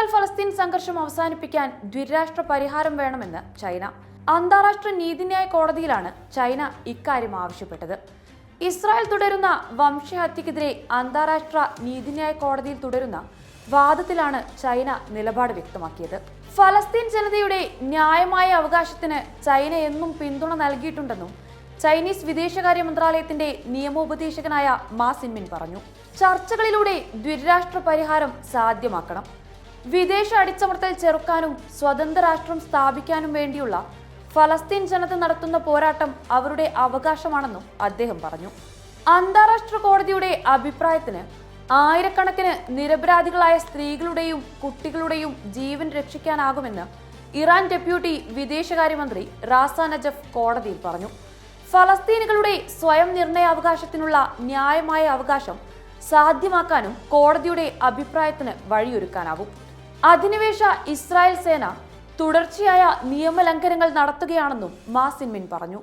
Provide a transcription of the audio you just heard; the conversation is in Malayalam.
ഇസ്രായേൽ ഫലസ്തീൻ സംഘർഷം അവസാനിപ്പിക്കാൻ ദ്വിരാഷ്ട്ര പരിഹാരം വേണമെന്ന് ചൈന. അന്താരാഷ്ട്ര നീതിന്യായ കോടതിയിലാണ് ചൈന ഇക്കാര്യം ആവശ്യപ്പെട്ടത്. ഇസ്രായേൽ തുടരുന്ന വംശഹത്യക്കെതിരെ അന്താരാഷ്ട്ര നീതിന്യായ കോടതിയിൽ തുടരുന്ന വാദത്തിലാണ് ചൈന നിലപാട് വ്യക്തമാക്കിയത്. ഫലസ്തീൻ ജനതയുടെ ന്യായമായ അവകാശത്തിന് ചൈന എന്നും പിന്തുണ നൽകിയിട്ടുണ്ടെന്നും ചൈനീസ് വിദേശകാര്യ മന്ത്രാലയത്തിന്റെ നിയമോപദേശകനായ മാ സിൻമിൻ പറഞ്ഞു. ചർച്ചകളിലൂടെ ദ്വിരാഷ്ട്ര പരിഹാരം സാധ്യമാക്കണം. വിദേശ അടിച്ചമർത്തൽ ചെറുക്കാനും സ്വതന്ത്ര രാഷ്ട്രം സ്ഥാപിക്കാനും വേണ്ടിയുള്ള ഫലസ്തീൻ ജനത നടത്തുന്ന പോരാട്ടം അവരുടെ അവകാശമാണെന്നും അദ്ദേഹം പറഞ്ഞു. അന്താരാഷ്ട്ര കോടതിയുടെ അഭിപ്രായത്തിന് ആയിരക്കണക്കിന് നിരപരാധികളായ സ്ത്രീകളുടെയും കുട്ടികളുടെയും ജീവൻ രക്ഷിക്കാനാകുമെന്ന് ഇറാൻ ഡെപ്യൂട്ടി വിദേശകാര്യമന്ത്രി റാസ നജഫ് കോടതിയിൽ പറഞ്ഞു. ഫലസ്തീനുകളുടെ സ്വയം നിർണയാവകാശത്തിനുള്ള ന്യായമായ അവകാശം സാധ്യമാക്കാനും കോടതിയുടെ അഭിപ്രായത്തിന് വഴിയൊരുക്കാനാവും. അധിനിവേശ ഇസ്രായേൽ സേന തുടർച്ചയായ നിയമലംഘനങ്ങൾ നടത്തുകയാണെന്നും മാസിൻമിൻ പറഞ്ഞു.